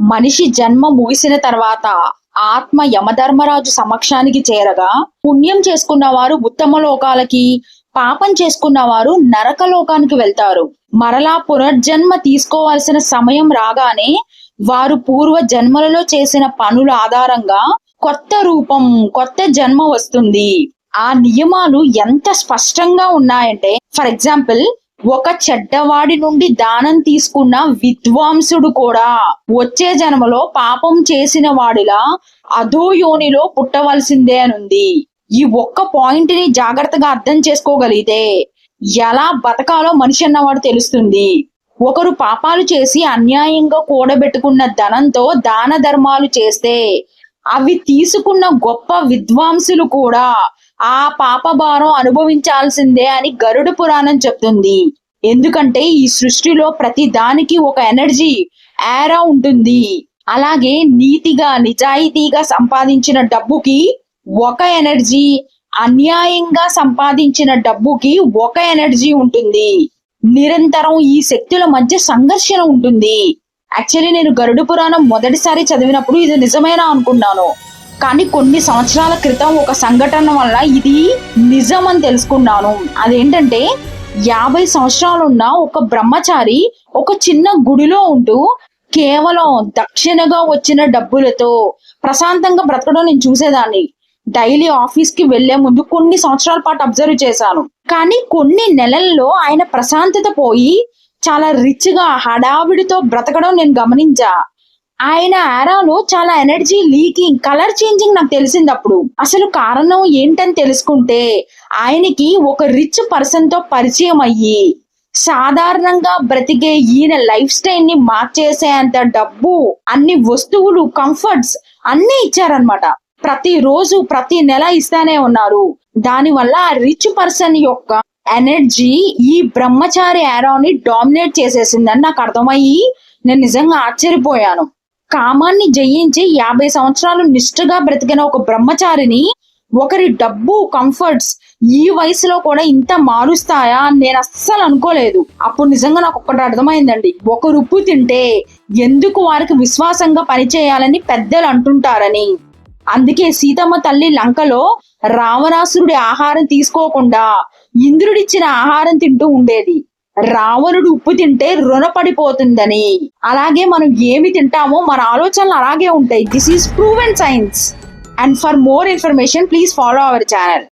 మనిషి జన్మ ముగిసిన తర్వాత ఆత్మ యమధర్మరాజు సమక్షానికి చేరగా పుణ్యం చేసుకున్న వారు ఉత్తమ లోకాలకి పాపం చేసుకున్న వారు నరక లోకానికి వెళ్తారు. మరలా పునర్జన్మ తీసుకోవాల్సిన సమయం రాగానే వారు పూర్వ జన్మలలో చేసిన పనుల ఆధారంగా కొత్త రూపం కొత్త జన్మ వస్తుంది. ఆ నియమాలు ఎంత స్పష్టంగా ఉన్నాయంటే ఫర్ ఎగ్జాంపుల్ ఒక చెడ్డవాడి నుండి దానం తీసుకున్న విద్వాంసుడు కూడా వచ్చే జన్మలో పాపం చేసిన వాడిలా అధో యోనిలో పుట్టవలసిందే అనుంది. ఈ ఒక్క పాయింట్ని జాగ్రత్తగా అర్థం చేసుకోగలిగితే ఎలా బతకాలో మనిషి అన్నవాడు తెలుస్తుంది. ఒకరు పాపాలు చేసి అన్యాయంగా కూడబెట్టుకున్న ధనంతో దాన ధర్మాలు చేస్తే అవి తీసుకున్న గొప్ప విద్వాంసులు కూడా ఆ పాప భారం అనుభవించాల్సిందే అని గరుడ పురాణం చెప్తుంది. ఎందుకంటే ఈ సృష్టిలో ప్రతి దానికి ఒక ఎనర్జీ ఏరా ఉంటుంది. అలాగే నీతిగా నిజాయితీగా సంపాదించిన డబ్బుకి ఒక ఎనర్జీ అన్యాయంగా సంపాదించిన డబ్బుకి ఒక ఎనర్జీ ఉంటుంది. నిరంతరం ఈ శక్తుల మధ్య సంఘర్షణ ఉంటుంది. యాక్చువల్లీ నేను గరుడ పురాణం మొదటిసారి చదివినప్పుడు ఇది నిజమేనా అనుకున్నాను. కానీ కొన్ని సంవత్సరాల క్రితం ఒక సంఘటన వల్ల ఇది నిజం అని తెలుసుకున్నాను. అదేంటంటే యాభై సంవత్సరాలున్న ఒక బ్రహ్మచారి ఒక చిన్న గుడిలో ఉంటూ కేవలం దక్షిణగా వచ్చిన డబ్బులతో ప్రశాంతంగా బ్రతకడం నేను చూసేదాన్ని. డైలీ ఆఫీస్కి వెళ్ళే ముందు కొన్ని సంవత్సరాల పాటు అబ్జర్వ్ చేశాను. కానీ కొన్ని నెలల్లో ఆయన ప్రశాంతత పోయి చాలా రిచ్గా హడావిడితో బ్రతకడం నేను గమనించా. ఆయన ఆరాలో చాలా ఎనర్జీ లీకింగ్ కలర్ చేంజింగ్ నాకు తెలిసింది అప్పుడు. అసలు కారణం ఏంటని తెలుసుకుంటే ఆయనకి ఒక రిచ్ పర్సన్తో పరిచయం అయ్యి సాధారణంగా బ్రతికే ఈయన లైఫ్ స్టైల్ని మార్చేసేంత డబ్బు అన్ని వస్తువులు కంఫర్ట్స్ అన్ని ఇచ్చారనమాట ప్రతి రోజు ప్రతి నెల ఇస్తానే ఉన్నారు. దానివల్ల ఆ రిచ్ పర్సన్ యొక్క ఎనర్జీ ఈ బ్రహ్మచారి ఆరాని డామినేట్ చేసేసిందని నాకు అర్థమయ్యి నేను నిజంగా ఆశ్చర్యపోయాను. కామాన్ని జయించి యాభై సంవత్సరాలు నిష్ఠగా బ్రతికిన ఒక బ్రహ్మచారిని ఒకరి డబ్బు కంఫర్ట్స్ ఈ వయసులో కూడా ఇంత మారుస్తాయా నేను అస్సలు అనుకోలేదు. అప్పుడు నిజంగా నాకు ఒక్కటి అర్థమైందండి. ఒక రుప్పు తింటే ఎందుకు వారికి విశ్వాసంగా పనిచేయాలని పెద్దలు అంటుంటారని. అందుకే సీతమ్మ తల్లి లంకలో రావణాసురుడి ఆహారం తీసుకోకుండా ఇంద్రుడిచ్చిన ఆహారం తింటూ ఉండేది. రావణుడు ఉప్పు తింటే రుణపడిపోతుందని. అలాగే మనం ఏమి తింటామో మన ఆలోచనలు అలాగే ఉంటాయి. This is proven science and for more information please follow our channel